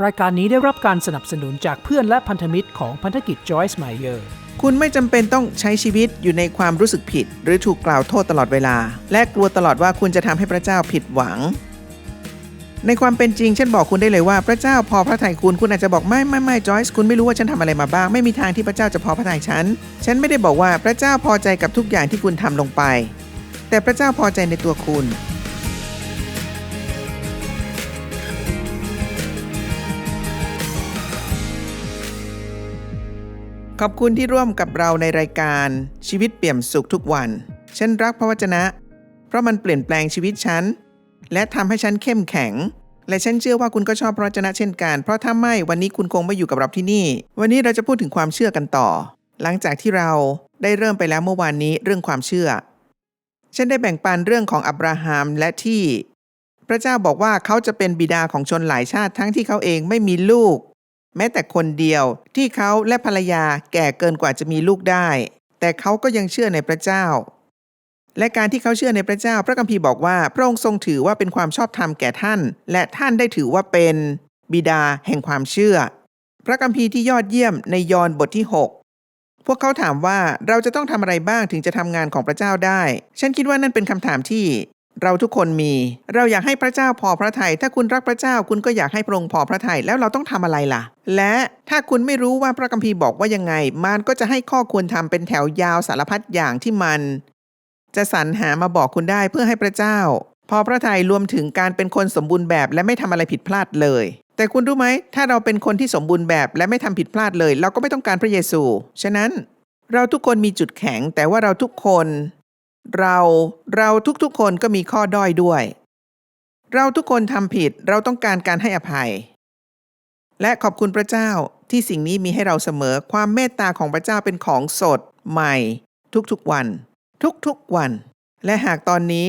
รายการนี้ได้รับการสนับสนุนจากเพื่อนและพันธมิตรของพันธกิจ Joyce Meyer คุณไม่จำเป็นต้องใช้ชีวิตอยู่ในความรู้สึกผิด หรือถูกกล่าวโทษตลอดเวลา และกลัวตลอดว่าคุณจะทำให้พระเจ้าผิดหวัง ในความเป็นจริง ฉันบอกคุณได้เลยว่าพระเจ้าพอพระทัยคุณคุณอาจจะบอกไม่ไม่ไม่จอยส์คุณไม่รู้ว่าฉันทำอะไรมาบ้าง ไม่มีทางที่พระเจ้าจะพอพระทัยฉัน ฉันไม่ได้บอกว่าพระเจ้าพอใจกับทุกอย่างที่คุณทำลงไป แต่พระเจ้าพอใจในตัวคุณ ขอบคุณที่ร่วมกับเราในรายการชีวิตเปี่ยมสุขทุกวัน ฉันรักพระวจนะ เพราะมันเปลี่ยนแปลงชีวิตฉัน และทำให้ฉันเข้มแข็ง และฉันเชื่อว่าคุณก็ชอบพระวจนะเช่นกัน เพราะถ้าไม่วันนี้คุณคงไม่อยู่กับเราที่นี่ วันนี้เราจะพูดถึงความเชื่อกันต่อ หลังจากที่เราได้เริ่มไปแล้วเมื่อวานนี้เรื่องความเชื่อ ฉันได้แบ่งปันเรื่องของอับราฮัมและที่ พระเจ้าบอกว่าเขาจะเป็นบิดาของชนหลายชาติทั้งที่เขาเองไม่มีลูก แม้แต่คนเดียวที่เขาและภรรยาแก่เกินกว่าจะมีลูกได้ แต่เขาก็ยังเชื่อในพระเจ้า และการที่เขาเชื่อในพระเจ้า พระคัมภีร์บอกว่า พระองค์ทรงถือว่าเป็นความชอบธรรมแก่ท่าน และท่านได้ถือว่าเป็นบิดาแห่งความเชื่อ พระคัมภีร์ที่ยอดเยี่ยมในยอห์นบทที่ 6 พวกเขาถามว่าเราจะต้องทำอะไรบ้างถึงจะทำงานของพระเจ้าได้ ฉันคิดว่านั่นเป็นคำถามที่ เราทุกคนมี เราอยากให้พระเจ้าพอพระทยัยถ้าคุณรักพระเจ้าคุณก็อยากให้พระองค์พอพระทยัยแล้วเราต้องทำอะไรล่ะ และถ้าคุณไม่รู้ว่าพระคัมภีร์บอกว่ายังไง มันก็จะให้ข้อควรทำเป็นแถวยาวสารพัดอย่างที่มัน จะสรรหามาบอกคุณได้เพื่อให้พระเจ้า พอพระทัยรวมถึงการเป็นคนสมบูรณ์แบบและไม่ทำอะไรผิดพลาดเลย แต่คุณรู้ไหมถ้าเราเป็นคนที่สมบูรณ์แบบและไม่ทำผิดพลาดเลย เราก็ไม่ต้องการพระเยซู ฉะนั้นเราทุกคนมีจุดแข็งแต่ว่าเราทุกคน เราเราทุกๆคนก็มีข้อด้อยด้วย เราทุกคนทำผิดเราต้องการการให้อภัย และขอบคุณพระเจ้าที่สิ่งนี้มีให้เราเสมอความเมตตาของพระเจ้าเป็นของสดใหม่ ทุกๆวัน ทุกๆวัน และหากตอนนี้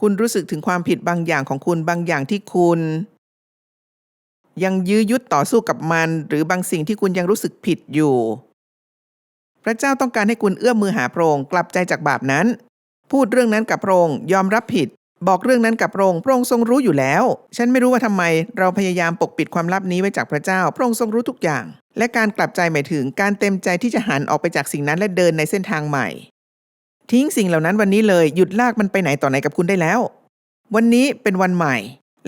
คุณรู้สึกถึงความผิดบางอย่างของคุณบางอย่างที่คุณ ยังยื้อยุดต่อสู้กับมัน หรือบางสิ่งที่คุณยังรู้สึกผิดอยู่ พระเจ้าต้องการให้คุณเอื้อมมือหาโพรงกลับใจจากบาปนั้น พูดเรื่องนั้นกับพระองค์ยอมรับผิด บอกเรื่องนั้นกับพระองค์พระองค์ทรงรู้อยู่แล้ว ฉันไม่รู้ว่าทำไมเราพยายามปกปิดความลับนี้ไว้จากพระเจ้า พระองค์ทรงรู้ทุกอย่าง และการกลับใจหมายถึงการเต็มใจที่จะหันออกไปจากสิ่งนั้นและเดินในเส้นทางใหม่ ทิ้งสิ่งเหล่านั้นวันนี้เลยหยุดลากมันไปไหนต่อไหนกับคุณได้แล้ว วันนี้เป็นวันใหม่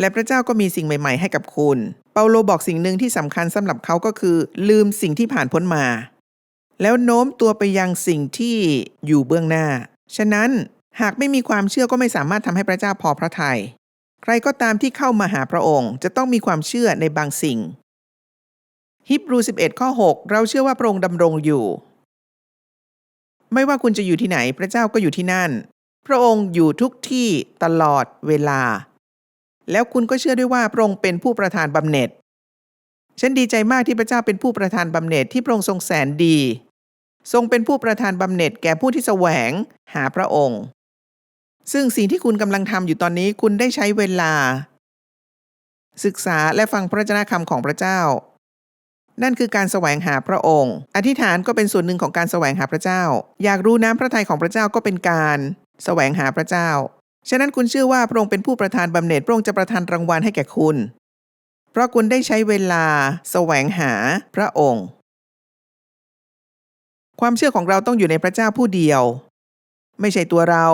และพระเจ้าก็มีสิ่งใหม่ ๆ ให้กับคุณ เปาโลบอกสิ่งหนึ่งที่สำคัญสำหรับเขาก็คือ ลืมสิ่งที่ผ่านพ้นมา แล้วโน้มตัวไปยังสิ่งที่อยู่เบื้องหน้า ฉะนั้นหากไม่มีความเชื่อก็ไม่สามารถทำให้พระเจ้าพอพระทยัยใครก็ตามที่เข้ามาหาพระองค์ จะต้องมีความเชื่อในบางสิ่ง ฮิบรู11ข้อ6 เราเชื่อว่าพระองค์ดำรงอยู่ ไม่ว่าคุณจะอยู่ที่ไหนพระเจ้าก็อยู่ที่นั่น พระองค์อยู่ทุกที่ตลอดเวลา แล้วคุณก็เชื่อด้วยว่าพระองค์เป็นผู้ประทานบำเหน็จ ฉันดีใจมากที่พระเจ้าเป็นผู้ประทานบำเหน็จที่พระองค์ทรงแสนดี ทรงเป็นผู้ประทานบำเหน็จแก่ผู้ที่แสวงหาพระองค์ ซึ่งสิ่งที่คุณกำลังทำอยู่ตอนนี้คุณได้ใช้เวลา ศึกษาและฟังพระวจนะคำของพระเจ้า นั่นคือการแสวงหาพระองค์ อธิษฐานก็เป็นส่วนหนึ่งของการแสวงหาพระเจ้า อยากรู้น้ำพระทัยของพระเจ้าก็เป็นการแสวงหาพระเจ้า ฉะนั้นคุณเชื่อว่าพระองค์เป็นผู้ประทานบำเหน็จพระองค์จะประทานรางวัลให้แก่คุณ เพราะคุณได้ใช้เวลาแสวงหาพระองค์ ความเชื่อของเราต้องอยู่ในพระเจ้าผู้เดียว ไม่ใช่ตัวเรา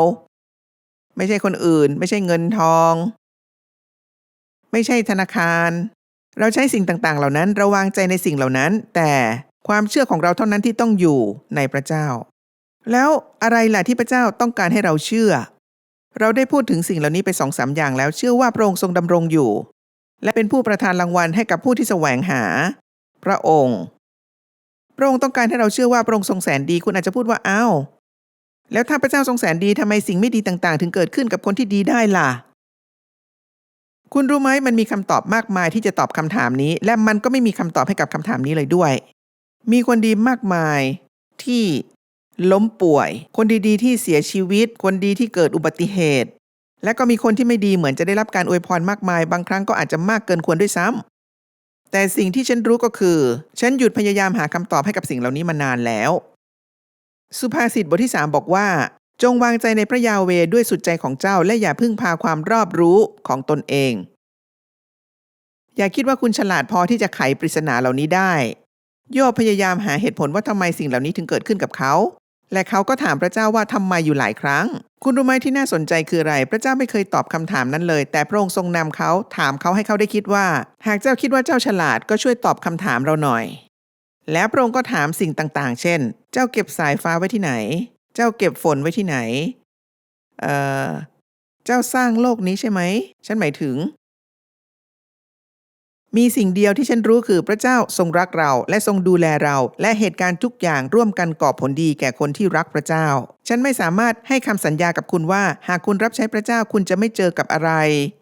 ไม่ใช่คนอื่น ไม่ใช่เงินทอง ไม่ใช่ธนาคาร เราใช้สิ่งต่างๆ เหล่านั้นราวางใจในสิ่งเหล่านั้น แต่ความเชื่อของเราเท่านั้นที่ต้องอยู่ในพระเจ้า แล้วอะไรล่ะที่พระเจ้าต้องการให้เราเชื่อ เราได้พูดถึงสิ่งเหล่านี้ไปสองสามอย่างแล้วเชื่อว่าพระองค์ทรงดำรงอยู่ และเป็นผู้ประทานรางวัลให้กับผู้ที่แสวงหา พระองค์ พระองค์ต้องการให้เราเชื่อว่าพระองค์ทรงแสนดีคุณอาจจะพูดว่าอ้าวแล้วถ้าพระเจ้าทรงแสนดีทำไมสิ่งไม่ดีต่างๆ ถึงเกิดขึ้นกับคนที่ดีได้ล่ะ คุณรู้ไหมมันมีคำตอบมากมายที่จะตอบคำถามนี้ และมันก็ไม่มีคำตอบให้กับคำถามนี้เลยด้วย มีคนดีมากมายที่ล้มป่วย คนดีๆ ที่เสียชีวิต คนดีที่เกิดอุบัติเหตุ และก็มีคนที่ไม่ดีเหมือนจะได้รับการอวยพรมากมาย บางครั้งก็อาจจะมากเกินควรด้วยซ้ำ แต่สิ่งที่ฉันรู้ก็คือ ฉันหยุดพยายามหาคำตอบให้กับสิ่งเหล่านี้มานานแล้ว สุภาษิตบทที่ 3 บอกว่า จงวางใจในพระยาเวด้วยสุดใจของเจ้า และอย่าพึ่งพาความรอบรู้ของตนเอง อย่าคิดว่าคุณฉลาดพอที่จะไขปริศนาเหล่านี้ได้ โยบพยายามหาเหตุผลว่าทำไมสิ่งเหล่านี้ถึงเกิดขึ้นกับเขา และเขาก็ถามพระเจ้าว่าทำไมอยู่หลายครั้ง คุณรู้ไหมที่น่าสนใจคืออะไร พระเจ้าไม่เคยตอบคำถามนั้นเลย แต่พระองค์ทรงนำเขาถามเขาให้เขาได้คิดว่า หากเจ้าคิดว่าเจ้าฉลาดก็ช่วยตอบคำถามเราหน่อย แล้วพระองค์ก็ถามสิ่งต่างๆ เช่น เจ้าเก็บสายฟ้าไว้ที่ไหน เจ้าเก็บฝนไว้ที่ไหน เอ่อ เจ้าสร้างโลกนี้ใช่ไหม ฉันหมายถึง มีสิ่งเดียวที่ฉันรู้คือพระเจ้าทรงรักเรา และทรงดูแลเรา และเหตุการณ์ทุกอย่างร่วมกันก่อผลดีแก่คนที่รักพระเจ้า ฉันไม่สามารถให้คำสัญญากับคุณว่า หากคุณรับใช้พระเจ้าคุณจะไม่เจอกับอะไร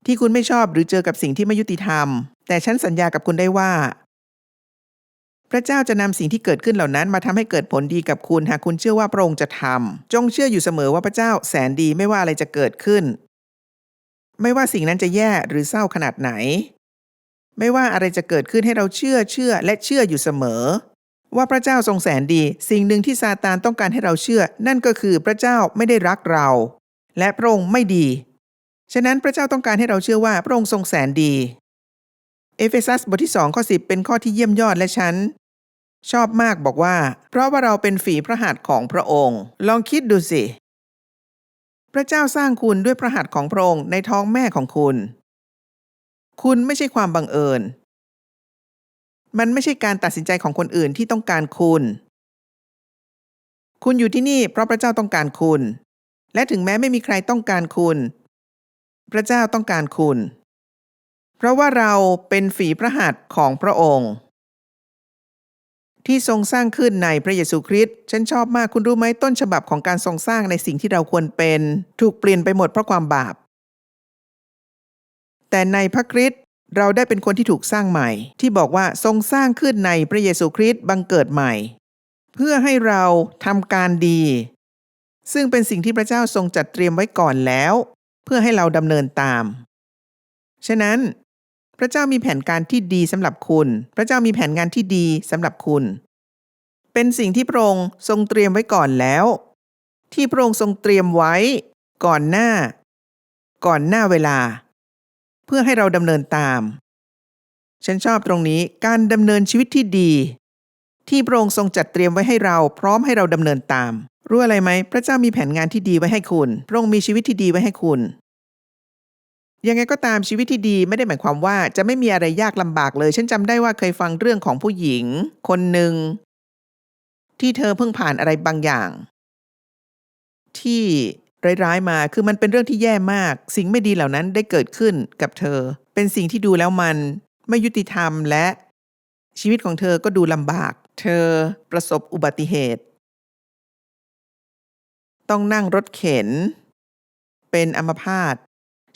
ที่คุณไม่ชอบหรือเจอกับสิ่งที่ไม่ยุติธรรม แต่ฉันสัญญากับคุณได้ว่า พระเจ้าจะนำสิ่งที่เกิดขึ้นเหล่านั้นมาทำให้เกิดผลดีกับคุณ หากคุณเชื่อว่าพระองค์จะทำจงเชื่ออยู่เสมอว่าพระเจ้าแสนดีไม่ว่าอะไรจะเกิดขึ้น ไม่ว่าสิ่งนั้นจะแย่หรือเศร้าขนาดไหน ไม่ว่าอะไรจะเกิดขึ้นให้เราเชื่อเชื่อและเชื่ออยู่เสมอ ว่าพระเจ้าทรงแสนดี สิ่งหนึ่งที่ซาตานต้องการให้เราเชื่อ นั่นก็คือพระเจ้าไม่ได้รักเรา และพระองค์ไม่ดี ฉะนั้นพระเจ้าต้องการให้เราเชื่อว่าพระองค์ทรงแสนดี เอเฟซัสบทที่2ข้อ10เป็นข้อที่เยี่ยมยอดและฉันชอบมากบอกว่า เพราะว่าเราเป็นฝีพระหัตถ์ของพระองค์ ลองคิดดูสิ พระเจ้าสร้างคุณด้วยพระหัตถ์ของพระองค์ในท้องแม่ของคุณ คุณไม่ใช่ความบังเอิญ มันไม่ใช่การตัดสินใจของคนอื่นที่ต้องการคุณ คุณอยู่ที่นี่เพราะพระเจ้าต้องการคุณ และถึงแม้ไม่มีใครต้องการคุณ พระเจ้าต้องการคุณ เพราะว่าเราเป็นฝีพระหัตถ์ของพระองค์ ที่ทรงสร้างขึ้นในพระเยซูคริสต์ฉันชอบมากคุณรู้ไหมต้นฉบับของการทรงสร้างในสิ่งที่เราควรเป็น ถูกเปลี่ยนไปหมดเพราะความบาป แต่ในพระคริสต์เราได้เป็นคนที่ถูกสร้างใหม่ ที่บอกว่าทรงสร้างขึ้นในพระเยซูคริสต์บังเกิดใหม่ เพื่อให้เราทำการดี ซึ่งเป็นสิ่งที่พระเจ้าทรงจัดเตรียมไว้ก่อนแล้ว เพื่อให้เราดำเนินตาม ฉะนั้น พระเจ้ามีแผนการที่ดีสำหรับคุณ พระเจ้ามีแผนงานที่ดีสำหรับคุณ เป็นสิ่งที่พระองค์ทรงเตรียมไว้ก่อนแล้ว ที่พระองค์ทรงเตรียมไว้ ก่อนหน้า ก่อนหน้าเวลา พื่อให้เราดำเนินตาม ฉันชอบตรงนี้การดำเนินชีวิตที่ดี ที่พระองค์ทรงจัดเตรียมไว้ให้เราพร้อมให้เราดำเนินตาม รู้อะไรไหม พระเจ้ามีแผนงานที่ดีไว้ให้คุณ พระองค์มีชีวิตที่ดีไว้ให้คุณ ยังไงก็ตามชีวิตที่ดีไม่ได้หมายความว่าจะไม่มีอะไรยากลำบากเลย ฉันจำได้ว่าเคยฟังเรื่องของผู้หญิง คนหนึ่งที่เธอเพิ่งผ่านอะไรบางอย่าง ที่ ร้ายๆมา คือมันเป็นเรื่องที่แย่มาก สิ่งไม่ดีเหล่านั้นได้เกิดขึ้นกับเธอ เป็นสิ่งที่ดูแล้วมันไม่ยุติธรรมและ ชีวิตของเธอก็ดูลำบาก เธอประสบอุบัติเหตุ ต้องนั่งรถเข็น เป็นอัมพาต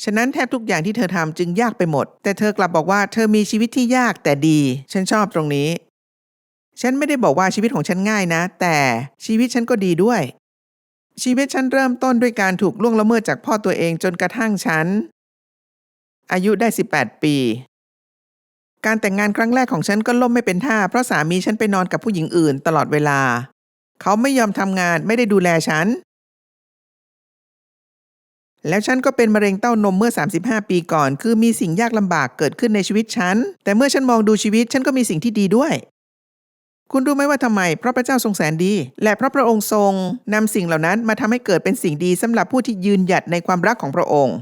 ฉะนั้นแทบทุกอย่างที่เธอทำจึงยากไปหมด แต่เธอกลับบอกว่าเธอมีชีวิตที่ยากแต่ดี ฉันชอบตรงนี้ ฉันไม่ได้บอกว่าชีวิตของฉันง่ายนะ แต่ชีวิตฉันก็ดีด้วย ชีวิตฉันเริ่มต้นด้วยการถูกล่วงละเมิดจากพ่อตัวเองจนกระทั่งฉัน อายุได้ 18 ปี การแต่งงานครั้งแรกของฉันก็ล่มไม่เป็นท่า เพราะสามีฉันไปนอนกับผู้หญิงอื่นตลอดเวลา เขาไม่ยอมทำงานไม่ได้ดูแลฉัน แล้วฉันก็เป็นมะเร็งเต้านมเมื่อ 35 ปีก่อน คือมีสิ่งยากลำบากเกิดขึ้นในชีวิตฉัน แต่เมื่อฉันมองดูชีวิตฉันก็มีสิ่งที่ดีด้วย คุณรู้ไหมว่าทำไม เพราะพระเจ้าทรงแสนดี และเพราะพระองค์ทรงนำสิ่งเหล่านั้นมาทำให้เกิดเป็นสิ่งดีสำหรับผู้ที่ยืนหยัดในความรักของพระองค์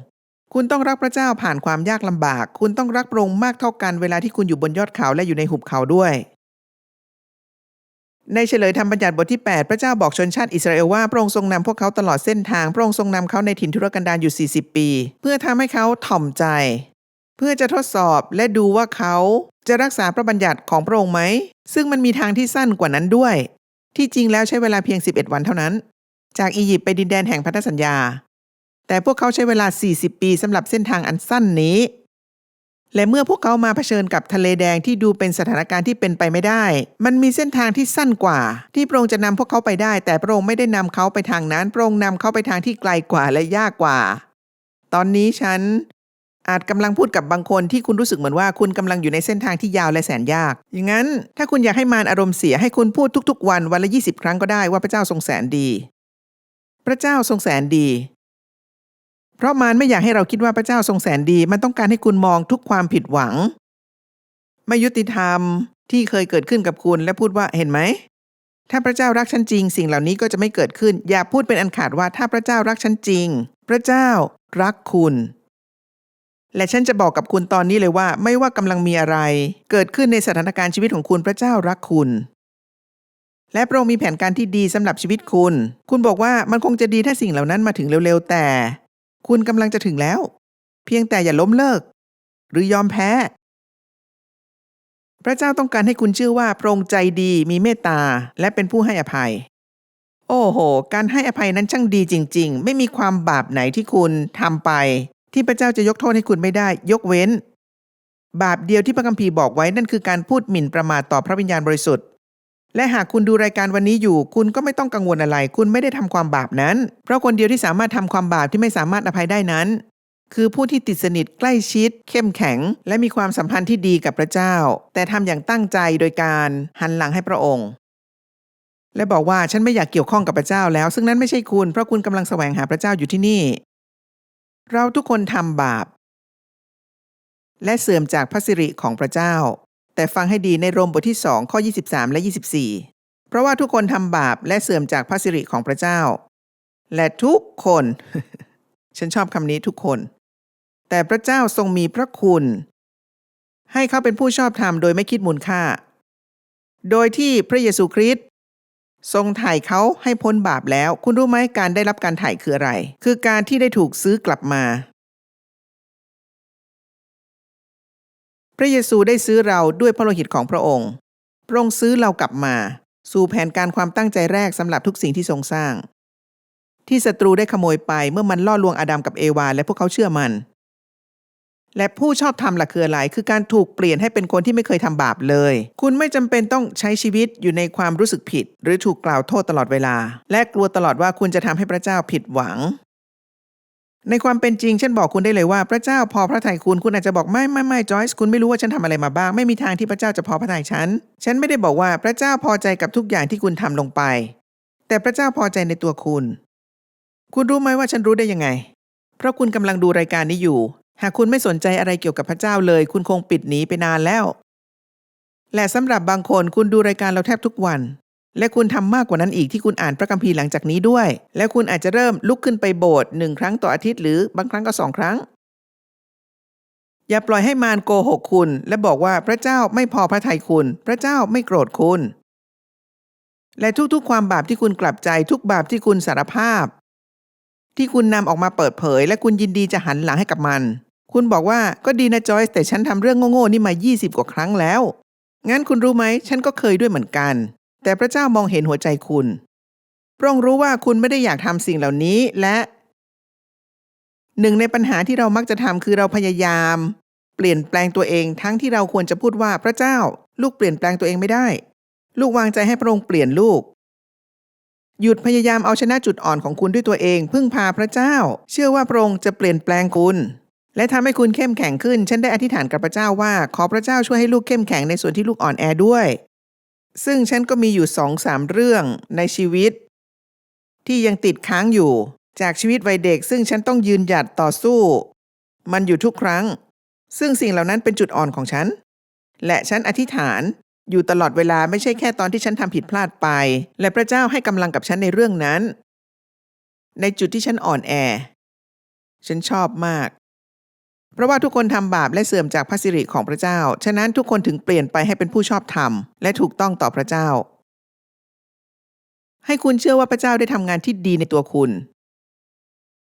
คุณต้องรักพระเจ้าผ่านความยากลำบาก คุณต้องรักพระองค์มากเท่ากันเวลาที่คุณอยู่บนยอดเขาและอยู่ในหุบเขาด้วย ในเฉลยธรรมบัญญัติบทที่ 8 พระเจ้าบอกชนชาติอิสราเอลว่าพระองค์ทรงนำพวกเขาตลอดเส้นทาง พระองค์ทรงนำเขาในถิ่นทุรกันดารอยู่ 40 ปี เพื่อทำให้เขาถ่อมใจ เพื่อจะทดสอบและดูว่าเขา จะรักษาพระบัญญัติของพระองค์ไหม ซึ่งมันมีทางที่สั้นกว่านั้นด้วย ที่จริงแล้วใช้เวลาเพียง 11 วันเท่านั้น จากอียิปต์ไปดินแดนแห่งพันธสัญญา แต่พวกเขาใช้เวลา 40 ปีสำหรับเส้นทางอันสั้นนี้ และเมื่อพวกเขามาเผชิญกับทะเลแดงที่ดูเป็นสถานการณ์ที่เป็นไปไม่ได้ มันมีเส้นทางที่สั้นกว่า ที่พระองค์จะนำพวกเขาไปได้ แต่พระองค์ไม่ได้นำเขาไปทางนั้น พระองค์นำเขาไปทางที่ไกลกว่าและยากกว่า ตอนนี้ฉัน อาจกำลังพูดกับบางคนที่คุณรู้สึกเหมือนว่าคุณกำลังอยู่ในเส้นทางที่ยาวและแสนยาก อย่างนั้น ถ้าคุณอยากให้มารอารมณ์เสียให้คุณพูดทุกๆ วันวันละ 20 ครั้งก็ได้ว่าพระเจ้าทรงแสนดี พระเจ้าทรงแสนดี เพราะมารไม่อยากให้เราคิดว่าพระเจ้าทรงแสนดี มันต้องการให้คุณมองทุกความผิดหวัง ไม่ยุติธรรมที่เคยเกิดขึ้นกับคุณและพูดว่าเห็นไหมถ้าพระเจ้ารักฉันจริง สิ่งเหล่านี้ก็จะไม่เกิดขึ้น อย่าพูดเป็นอันขาดว่าถ้าพระเจ้ารักฉันจริง พระเจ้ารักคุณ และฉันจะบอกกับคุณตอนนี้เลยว่า ไม่ว่ากำลังมีอะไร เกิดขึ้นในสถานการณ์ชีวิตของคุณพระเจ้ารักคุณ และพระองค์มีแผนการที่ดีสำหรับชีวิตคุณ คุณบอกว่ามันคงจะดีถ้าสิ่งเหล่านั้นมาถึงเร็วๆแต่ คุณกำลังจะถึงแล้ว เพียงแต่อย่าล้มเลิก หรือยอมแพ้ พระเจ้าต้องการให้คุณเชื่อว่าพระองค์ใจดีมีเมตตาและเป็นผู้ให้อภัย โอ้โห การให้อภัยนั้นช่างดีจริง ๆ ไม่มีความบาปไหนที่คุณทำไป ที่พระเจ้าจะยกโทษให้คุณไม่ได้ ยกเว้น บาปเดียวที่พระคัมภีร์บอกไว้นั่นคือการพูดหมิ่นประมาทต่อพระวิญญาณบริสุทธิ์ และหากคุณดูรายการวันนี้อยู่ คุณก็ไม่ต้องกังวลอะไร คุณไม่ได้ทำความบาปนั้น เพราะคนเดียวที่สามารถทำความบาปที่ไม่สามารถอภัยได้นั้น คือผู้ที่ติดสนิทใกล้ชิด เข้มแข็ง และมีความสัมพันธ์ที่ดีกับพระเจ้า แต่ทำอย่างตั้งใจโดยการหันหลังให้พระองค์และบอกว่าฉันไม่อยากเกี่ยวข้องกับพระเจ้าแล้ว ซึ่งนั้นไม่ใช่คุณ เพราะคุณกำลังแสวงหาพระเจ้าอยู่ที่นี่ เราทุกคนทำบาป และเสื่อมจากพระสิริของพระเจ้า แต่ฟังให้ดีในโรมบทที่2ข้อ 23 และ 24 เพราะว่าทุกคนทำบาปและเสื่อมจากพระสิริของพระเจ้า และทุกคน ฉันชอบคำนี้ทุกคน แต่พระเจ้าทรงมีพระคุณ ให้เขาเป็นผู้ชอบธรรมโดยไม่คิดมูลค่า โดยที่พระเยซูคริสต์ ทรงถ่ายเขาให้พ้นบาปแล้ว คุณรู้ไหมการได้รับการถ่ายคืออะไร คือการที่ได้ถูกซื้อกลับมา พระเยซูได้ซื้อเราด้วยพระโลหิตของพระองค์ พระองค์ซื้อเรากลับมา สู่แผนการความตั้งใจแรกสำหรับทุกสิ่งที่ทรงสร้าง ที่ศัตรูได้ขโมยไปเมื่อมันล่อลวงอาดัมกับเอวาและพวกเขาเชื่อมัน และผู้ชอบธรรมล่ะคืออะไร คือการถูกเปลี่ยนให้เป็นคนที่ไม่เคยทำบาปเลย คุณไม่จำเป็นต้องใช้ชีวิตอยู่ในความรู้สึกผิด หรือถูกกล่าวโทษตลอดเวลา และกลัวตลอดว่าคุณจะทำให้พระเจ้าผิดหวัง ในความเป็นจริง ฉันบอกคุณได้เลยว่าพระเจ้าพอพระทัยคุณ คุณอาจจะบอกไม่ไม่ไม่จอยส์คุณไม่รู้ว่าฉันทำอะไรมาบ้าง ไม่มีทางที่พระเจ้าจะพอพระทัยฉัน ฉันไม่ได้บอกว่าพระเจ้าพอใจกับทุกอย่างที่คุณทำลงไป แต่พระเจ้าพอใจในตัวคุณ คุณรู้ไหมว่าฉันรู้ได้ยังไง เพราะคุณกำลังดูรายการนี้อยู่ หากคุณไม่สนใจอะไรเกี่ยวกับพระเจ้าเลย คุณคงปิดหนีไปนานแล้ว และสำหรับบางคนคุณดูรายการเราแทบทุกวัน และคุณทำมากกว่านั้นอีกที่คุณอ่านพระคัมภีร์หลังจากนี้ด้วย และคุณอาจจะเริ่มลุกขึ้นไปโบสถ์หนึ่งครั้งต่ออาทิตย์หรือบางครั้งก็สองครั้ง อย่าปล่อยให้มารโกหกคุณ และบอกว่าพระเจ้าไม่พอพระทัยคุณ พระเจ้าไม่โกรธคุณ และทุกๆ ความบาปที่คุณกลับใจทุกบาปที่คุณสารภาพ ที่คุณนำออกมาเปิดเผย และคุณยินดีจะหันหลังให้กับมัน คุณบอกว่าก็ดีนะจอยแต่ฉันทำเรื่องโง่ๆนี่มา 20 กว่าครั้งแล้ว งั้นคุณรู้ไหมฉันก็เคยด้วยเหมือนกัน แต่พระเจ้ามองเห็นหัวใจคุณพระองค์รู้ว่าคุณไม่ได้อยากทำสิ่งเหล่านี้และหนึ่งในปัญหาที่เรามักจะทำคือเราพยายาม เปลี่ยนแปลงตัวเองทั้งที่เราควรจะพูดว่าพระเจ้า ลูกเปลี่ยนแปลงตัวเองไม่ได้ ลูกวางใจให้พระองค์เปลี่ยนลูก หยุดพยายามเอาชนะจุดอ่อนของคุณด้วยตัวเอง พึ่งพาพระเจ้า เชื่อว่าพระองค์จะเปลี่ยนแปลงคุณ และทำให้คุณเข้มแข็งขึ้น ฉันได้อธิษฐานกับพระเจ้าว่า ขอพระเจ้าช่วยให้ลูกเข้มแข็งในส่วนที่ลูกอ่อนแอด้วย ซึ่งฉันก็มีอยู่สองสามเรื่องในชีวิต ที่ยังติดค้างอยู่ จากชีวิตวัยเด็ก ซึ่งฉันต้องยืนหยัดต่อสู้ มันอยู่ทุกครั้ง ซึ่งสิ่งเหล่านั้นเป็นจุดอ่อนของฉัน และฉันอธิษฐาน อยู่ตลอดเวลาไม่ใช่แค่ตอนที่ฉันทำผิดพลาดไป และพระเจ้าให้กำลังกับฉันในเรื่องนั้น ในจุดที่ฉันอ่อนแอ ฉันชอบมาก เพราะว่าทุกคนทำบาปและเสื่อมจากพระสิริของพระเจ้า ฉะนั้นทุกคนถึงเปลี่ยนไปให้เป็นผู้ชอบธรรม และถูกต้องต่อพระเจ้า ให้คุณเชื่อว่าพระเจ้าได้ทำงานที่ดีในตัวคุณ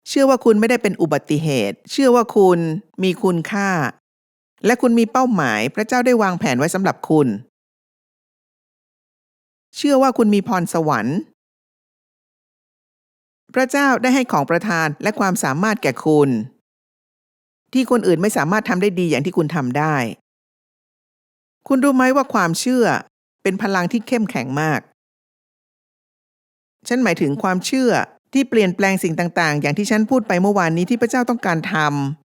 เชื่อว่าคุณไม่ได้เป็นอุบัติเหตุ เชื่อว่าคุณมีคุณค่า และคุณมีเป้าหมาย พระเจ้าได้วางแผนไว้สำหรับคุณ เชื่อว่าคุณมีพรสวรรค์ พระเจ้าได้ให้ของประทานและความสามารถแก่คุณ ที่คนอื่นไม่สามารถทำได้ดีอย่างที่คุณทำได้ คุณรู้ไหมว่าความเชื่อเป็นพลังที่เข้มแข็งมาก ฉันหมายถึงความเชื่อที่เปลี่ยนแปลงสิ่งต่าง ๆ อย่างที่ฉันพูดไปเมื่อวานนี้ที่พระเจ้าต้องการท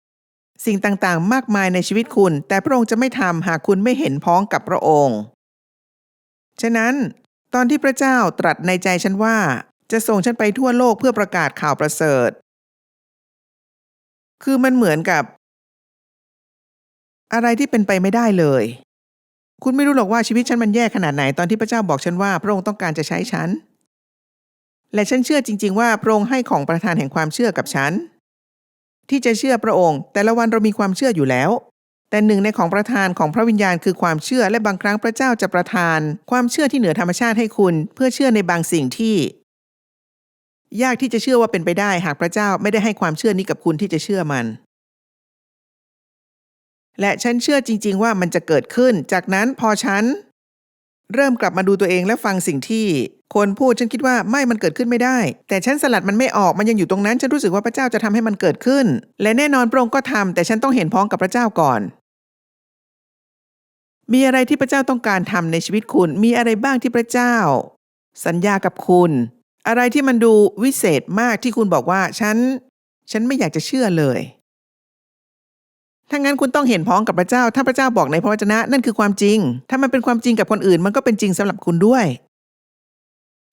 ำสิ่งต่างๆ มากมายในชีวิตคุณ แต่พระองค์จะไม่ทำหากคุณไม่เห็นพ้องกับพระองค์ ฉะนั้น ตอนที่พระเจ้าตรัสในใจฉันว่า จะส่งฉันไปทั่วโลกเพื่อประกาศข่าวประเสริฐ คือมันเหมือนกับ อะไรที่เป็นไปไม่ได้เลย คุณไม่รู้หรอกว่าชีวิตฉันมันแย่ขนาดไหนตอนที่พระเจ้าบอกฉันว่า พระองค์ต้องการจะใช้ฉัน และฉันเชื่อจริง ๆ ว่าพระองค์ให้ของประทานแห่งความเชื่อกับฉันที่จะเชื่อพระองค์ แต่ละวันเรามีความเชื่ออยู่แล้ว แต่หนึ่งในของประทานของพระวิญญาณคือความเชื่อและบางครั้งพระเจ้าจะประทาน ความเชื่อที่เหนือธรรมชาติให้คุณ เพื่อเชื่อในบางสิ่งที่ ยากที่จะเชื่อว่าเป็นไปได้หากพระเจ้าไม่ได้ให้ความเชื่อนี้กับคุณที่จะเชื่อมัน และฉันเชื่อจริง ๆ ว่ามันจะเกิดขึ้น จากนั้นพอฉัน เริ่มกลับมาดูตัวเองและฟังสิ่งที่ คนพูดฉันคิดว่าไม่มันเกิดขึ้นไม่ได้ แต่ฉันสลัดมันไม่ออกมันยังอยู่ตรงนั้น ฉันรู้สึกว่าพระเจ้าจะทำให้มันเกิดขึ้น และแน่นอนพระองค์ก็ทำแต่ฉันต้องเห็นพ้องกับพระเจ้าก่อน มีอะไรที่พระเจ้าต้องการทำในชีวิตคุณ มีอะไรบ้างที่พระเจ้า สัญญากับคุณ อะไรที่มันดูวิเศษมากที่คุณบอกว่าฉัน ฉันไม่อยากจะเชื่อเลยถ้างั้นคุณต้องเห็นพ้องกับพระเจ้า ถ้าพระเจ้าบอกในพระวจนะนั่นคือความจริง ถ้ามันเป็นความจริงกับคนอื่น มันก็เป็นจริงสำหรับคุณด้วย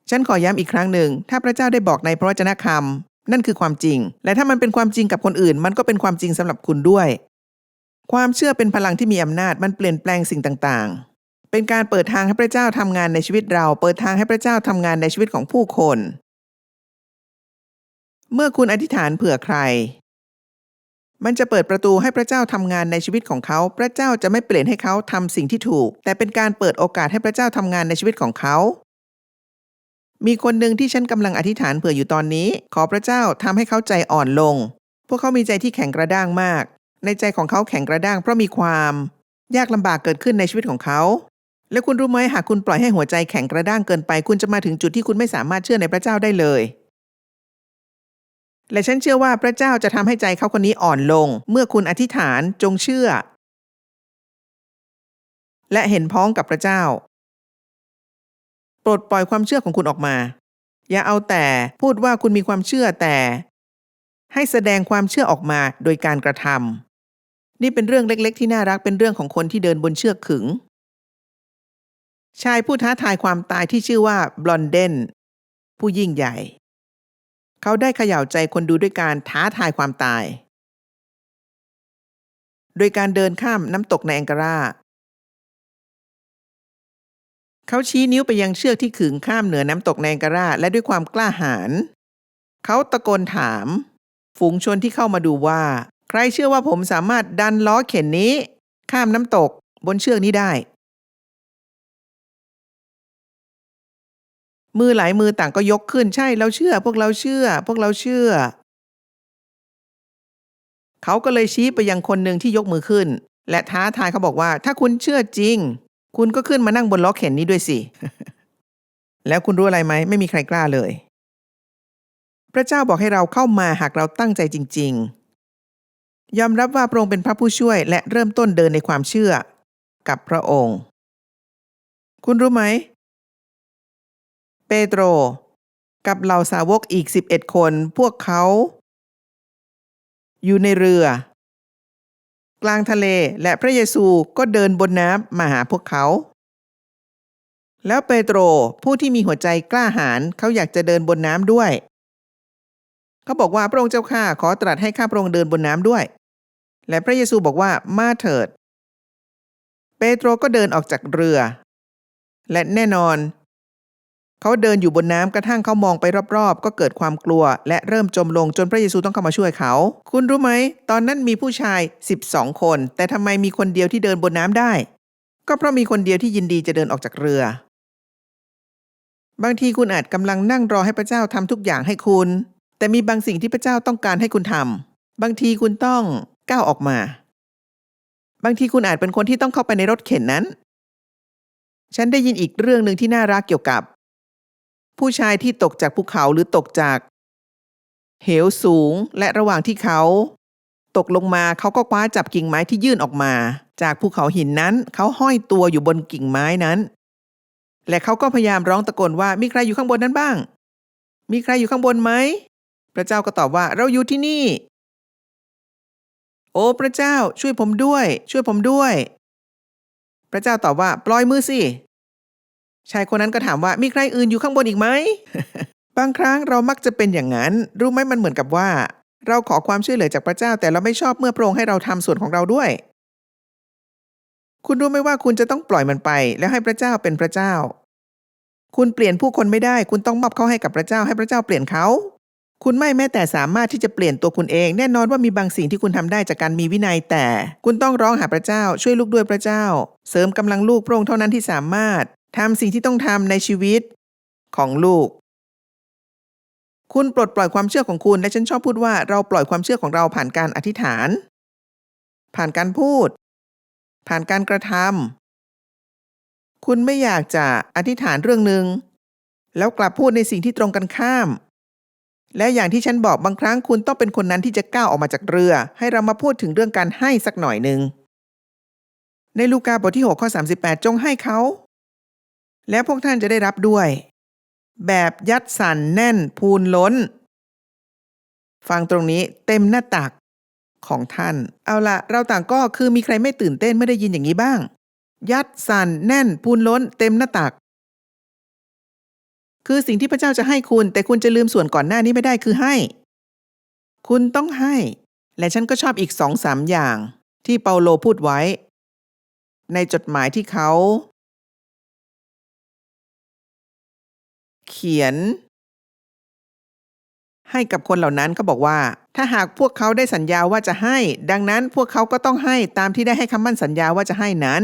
ฉันขอย้ำอีกครั้งหนึ่ง ถ้าพระเจ้าได้บอกในพระวจนะคำนั่นคือความจริง และถ้ามันเป็นความจริงกับคนอื่น มันก็เป็นความจริงสำหรับคุณด้วย ความเชื่อเป็นพลังที่มีอำนาจมันเปลี่ยนแปลงสิ่งต่างๆ เป็นการเปิดทางให้พระเจ้าทำงานในชีวิตเรา เปิดทางให้พระเจ้าทำงานในชีวิตของผู้คน เมื่อคุณอธิษฐานเผื่อใคร มันจะเปิดประตูให้พระเจ้าทำงานในชีวิตของเขา พระเจ้าจะไม่เปลี่ยนให้เขาทำสิ่งที่ถูก แต่เป็นการเปิดโอกาสให้พระเจ้าทำงานในชีวิตของเขา มีคนหนึ่งที่ฉันกำลังอธิษฐานเผื่ออยู่ตอนนี้ ขอพระเจ้าทำให้เขาใจอ่อนลง พวกเขามีใจที่แข็งกระด้างมาก ในใจของเขาแข็งกระด้างเพราะมีความ ยากลำบากเกิดขึ้นในชีวิตของเขา และคุณรู้ไหมหากคุณปล่อยให้หัวใจแข็งกระด้างเกินไป คุณจะมาถึงจุดที่คุณไม่สามารถเชื่อในพระเจ้าได้เลย และฉันเชื่อว่าพระเจ้าจะทำให้ใจเขาคนนี้อ่อนลง เมื่อคุณอธิษฐานจงเชื่อ และเห็นพ้องกับพระเจ้า ปลดปล่อยความเชื่อของคุณออกมา อย่าเอาแต่พูดว่าคุณมีความเชื่อแต่ ให้แสดงความเชื่อออกมาโดยการกระทำนี่เป็นเรื่องเล็กๆ ที่น่ารักเป็นเรื่องของคนที่เดินบนเชือกขึง ชายผู้ท้าทายความตายที่ชื่อว่าบลอนเดนผู้ยิ่งใหญ่ เขาได้เขย่าใจคนดูด้วยการท้าทายความตาย โดยการเดินข้ามน้ำตกในแองการา เขาชี้นิ้วไปยังเชือกที่ขึงข้ามเหนือน้ำตกในงการาและด้วยความกล้าหาญเขาตะโกนถาม ฝูงชนที่เข้ามาดูว่า ใครเชื่อว่าผมสามารถดันล้อเข็นนี้ ข้ามน้ำตกบนเชือกนี้ได้ มือหลายมือต่างก็ยกขึ้นใช่เราเชื่อ พวกเราเชื่อ พวกเราเชื่อ เขาก็เลยชี้ไปยังคนหนึ่งที่ยกมือขึ้น และท้าทายเขาบอกว่า ถ้าคุณเชื่อจริง คุณก็ขึ้นมานั่งบนล้อเข็นนี้ด้วยสิ แล้วคุณรู้อะไรไหม ไม่มีใครกล้าเลย พระเจ้าบอกให้เราเข้ามาหากเราตั้งใจจริง ๆ ยอมรับว่าพระองค์เป็นพระผู้ช่วยและเริ่มต้นเดินในความเชื่อกับพระองค์ คุณรู้ไหม เปโตร กับเหล่าสาวกอีก 11 คน พวกเขา อยู่ในเรือ กลางทะเลและพระเยซูก็เดินบนน้ำมาหาพวกเขา แล้วเปโตรผู้ที่มีหัวใจกล้าหาญเขาอยากจะเดินบนน้ำด้วย เขาบอกว่าพระองค์เจ้าข้าขอตรัสให้ข้าพระองค์เดินบนน้ำด้วย และพระเยซูบอกว่ามาเถิด เปโตรก็เดินออกจากเรือ และแน่นอน เขาเดินอยู่บนน้ำกระทั่งเขามองไปรอบๆ ก็เกิดความกลัว และเริ่มจมลงจนพระเยซูต้องเข้ามาช่วยเขา คุณรู้ไหม ตอนนั้นมีผู้ชาย 12 คน แต่ทำไมมีคนเดียวที่เดินบนน้ำได้ ก็เพราะมีคนเดียวที่ยินดีจะเดินออกจากเรือ บางทีคุณอาจกำลังนั่งรอให้พระเจ้าทำทุกอย่างให้คุณ แต่มีบางสิ่งที่พระเจ้าต้องการให้คุณทำบางทีคุณต้องก้าวออกมา บางทีคุณอาจเป็นคนที่ต้องเข้าไปในรถเข็นนั้น ฉันได้ยินอีกเรื่องหนึ่งที่น่ารักเกี่ยวกับ ผู้ชายที่ตกจากภูเขาหรือตกจาก เหวสูงและระหว่างที่เขา ตกลงมาเขาก็คว้าจับกิ่งไม้ที่ยื่นออกมา จากภูเขาหินนั้นเขาห้อยตัวอยู่บนกิ่งไม้นั้น และเขาก็พยายามร้องตะโกนว่ามีใครอยู่ข้างบนนั้นบ้าง มีใครอยู่ข้างบนไหมพระเจ้าก็ตอบว่าเราอยู่ที่นี่ โอ้พระเจ้าช่วยผมด้วย ช่วยผมด้วย พระเจ้าตอบว่าปล่อยมือสิ ชายคนนั้นก็ถามว่ามีใครอื่นอยู่ข้างบนอีกไหม บางครั้งเรามักจะเป็นอย่างนั้น รู้ไหมมันเหมือนกับว่า เราขอความช่วยเหลือจากพระเจ้า แต่เราไม่ชอบเมื่อพระองค์ให้เราทำส่วนของเราด้วย คุณรู้ไหมว่าคุณจะต้องปล่อยมันไป แล้วให้พระเจ้าเป็นพระเจ้า คุณเปลี่ยนผู้คนไม่ได้ คุณต้องมอบเขาให้กับพระเจ้า ให้พระเจ้าเปลี่ยนเขา คุณไม่แม้แต่สามารถที่จะเปลี่ยนตัวคุณเอง แน่นอนว่ามีบางสิ่งที่คุณทำได้จากการมีวินัยแต่ คุณต้องร้องหาพระเจ้า ช่วยลูกด้วยพระเจ้า เสริมกำลังลูกพระองค์เท่านั้นที่สามารถ ทำสิ่งที่ต้องทำในชีวิตของลูก คุณปลดปล่อยความเชื่อของคุณและฉันชอบพูดว่าเราปล่อยความเชื่อของเราผ่านการอธิษฐาน ผ่านการพูด ผ่านการกระทำคุณไม่อยากจะอธิษฐานเรื่องหนึ่งแล้วกลับพูดในสิ่งที่ตรงกันข้าม และอย่างที่ฉันบอกบางครั้งคุณต้องเป็นคนนั้นที่จะก้าวออกมาจากเรือ ให้เรามาพูดถึงเรื่องการให้สักหน่อยหนึ่งในลูกาบทที่ 6 ข้อ 38 จงให้เขา แล้วพวกท่านจะได้รับด้วย แบบยัดสันแน่นพูนล้น ฟังตรงนี้เต็มหน้าตักของท่าน เอาละเราต่างก็คือมีใครไม่ตื่นเต้นไม่ได้ยินอย่างนี้บ้าง ยัดสันแน่นพูนล้น เต็มหน้าตัก คือสิ่งที่พระเจ้าจะให้คุณ แต่คุณจะลืมส่วนก่อนหน้านี้ไม่ได้คือให้ คุณต้องให้ และฉันก็ชอบอีกสองสามอย่าง ที่เปาโลพูดไว้ ในจดหมายที่เขา เขียน ให้กับคนเหล่านั้นเขาบอกว่า ถ้าหากพวกเขาได้สัญญาว่าจะให้ ดังนั้นพวกเขาก็ต้องให้ตามที่ได้ให้คำมั่นสัญญาว่าจะให้นั้น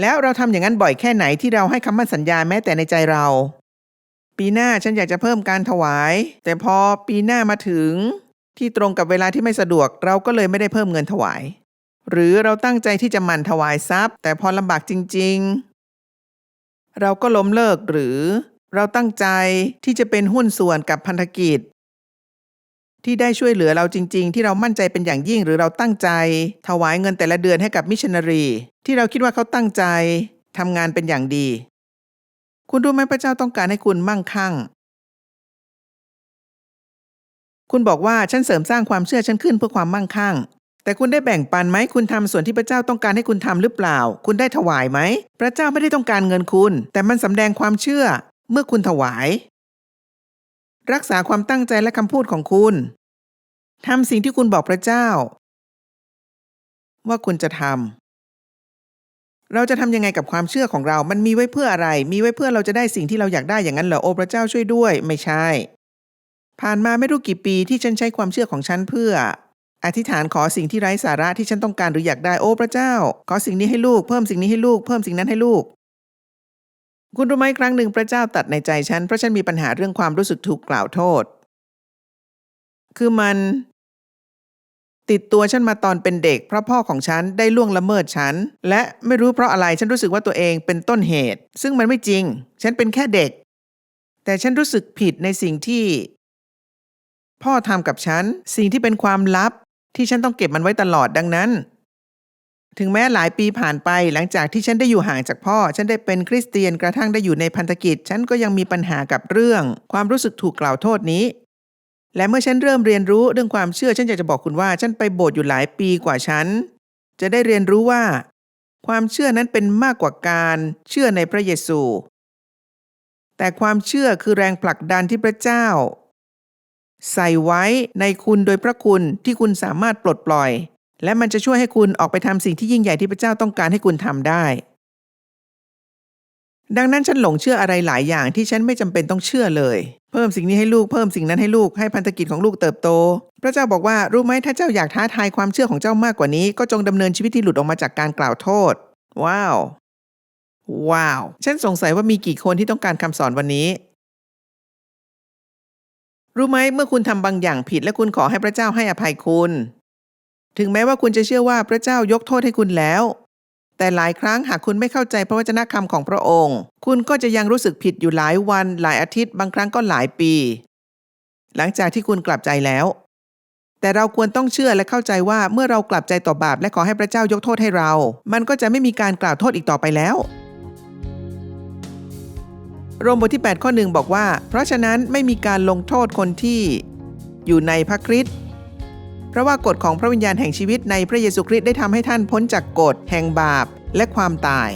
แล้วเราทำอย่างนั้นบ่อยแค่ไหนที่เราให้คำมั่นสัญญาแม้แต่ในใจเรา ปีหน้าฉันอยากจะเพิ่มการถวาย แต่พอปีหน้ามาถึง ที่ตรงกับเวลาที่ไม่สะดวกเราก็เลยไม่ได้เพิ่มเงินถวาย หรือเราตั้งใจที่จะหมั่นถวายทรัพย์ แต่พอลำบากจริง ๆ เราก็ล้มเลิกหรือ เราตั้งใจที่จะเป็นหุ้นส่วนกับพันธกิจ ที่ได้ช่วยเหลือเราจริง ๆ ที่เรามั่นใจเป็นอย่างยิ่งหรือเราตั้งใจ ถวายเงินแต่ละเดือนให้กับมิชชันนารี ที่เราคิดว่าเขาตั้งใจทำงานเป็นอย่างดี คุณรู้ไหมพระเจ้าต้องการให้คุณมั่งคั่ง คุณบอกว่าฉันเสริมสร้างความเชื่อฉันขึ้นเพื่อความมั่งคั่งแต่คุณได้แบ่งปันไหมคุณทำส่วนที่พระเจ้าต้องการให้คุณทำหรือเปล่า คุณได้ถวายไหม พระเจ้าไม่ได้ต้องการเงินคุณ แต่มันสำแดงความเชื่อ เมื่อคุณถวาย รักษาความตั้งใจและคำพูดของคุณทำสิ่งที่คุณบอกพระเจ้า ว่าคุณจะทำเราจะทำยังไงกับความเชื่อของเรา มันมีไว้เพื่ออะไร มีไว้เพื่อเราจะได้สิ่งที่เราอยากได้อย่างนั้นเหรอโอ้พระเจ้าช่วยด้วย ไม่ใช่ ผ่านมาไม่รู้กี่ปีที่ฉันใช้ความเชื่อของฉันเพื่อ อธิษฐานขอสิ่งที่ไร้สาระที่ฉันต้องการหรืออยากได้โอ้พระเจ้า ขอสิ่งนี้ให้ลูกเพิ่มสิ่งนี้ให้ลูกเพิ่มสิ่งนั้นให้ลูก คุณรู้ไหมครั้งหนึ่งพระเจ้าตัดในใจฉัน เพราะฉันมีปัญหาเรื่องความรู้สึกถูกกล่าวโทษ คือมันติดตัวฉันมาตอนเป็นเด็ก เพราะพ่อของฉันได้ล่วงละเมิดฉัน และไม่รู้เพราะอะไรฉันรู้สึกว่าตัวเองเป็นต้นเหตุ ซึ่งมันไม่จริง ฉันเป็นแค่เด็ก แต่ฉันรู้สึกผิดในสิ่งที่ พ่อทำกับฉัน สิ่งที่เป็นความลับที่ฉันต้องเก็บมันไว้ตลอดดังนั้น ถึงแม้หลายปีผ่านไปหลังจากที่ฉันได้อยู่ห่างจากพ่อ ฉันได้เป็นคริสเตียนกระทั่งได้อยู่ในพันธกิจ ฉันก็ยังมีปัญหากับเรื่อง ความรู้สึกถูกกล่าวโทษนี้ และเมื่อฉันเริ่มเรียนรู้เรื่องความเชื่อ ฉันอยากจะบอกคุณว่า ฉันไปโบสถ์อยู่หลายปีกว่าฉัน จะได้เรียนรู้ว่า ความเชื่อนั้นเป็นมากกว่าการเชื่อในพระเยซู แต่ความเชื่อคือแรงผลักดันที่พระเจ้า ใส่ไว้ในคุณโดยพระคุณที่คุณสามารถปลดปล่อย และมันจะช่วยให้คุณออกไปทำสิ่งที่ยิ่งใหญ่ที่พระเจ้าต้องการให้คุณทำได้ ดังนั้นฉันหลงเชื่ออะไรหลายอย่างที่ฉันไม่จำเป็นต้องเชื่อเลย เพิ่มสิ่งนี้ให้ลูกเพิ่มสิ่งนั้นให้ลูกให้พันธกิจของลูกเติบโต พระเจ้าบอกว่ารู้ไหมถ้าเจ้าอยากท้าทายความเชื่อของเจ้ามากกว่านี้ ก็จงดำเนินชีวิตที่หลุดออกมาจากการกล่าวโทษ ว้าว ว้าว ฉันสงสัยว่ามีกี่คนที่ต้องการคำสอนวันนี้รู้ไหมเมื่อคุณทำบางอย่างผิดและคุณขอให้พระเจ้าให้อภัยคุณ ถึงแม้ว่าคุณจะเชื่อว่าพระเจ้ายกโทษให้คุณแล้ว แต่หลายครั้งหากคุณไม่เข้าใจพระวจนะคำของพระองค์ คุณก็จะยังรู้สึกผิดอยู่หลายวัน หลายอาทิตย์ บางครั้งก็หลายปี หลังจากที่คุณกลับใจแล้ว แต่เราควรต้องเชื่อและเข้าใจว่าเมื่อเรากลับใจต่อบาปและขอให้พระเจ้ายกโทษให้เรา มันก็จะไม่มีการกล่าวโทษอีกต่อไปแล้วโรมบทที่ 8 ข้อหนึ่งบอกว่า เพราะฉะนั้นไม่มีการลงโทษคนที่อยู่ในพระคริสต์ เพราะว่ากฎของพระวิญญาณแห่งชีวิตในพระเยซูคริสต์ได้ทำให้ท่านพ้นจากกฎแห่งบาปและความตาย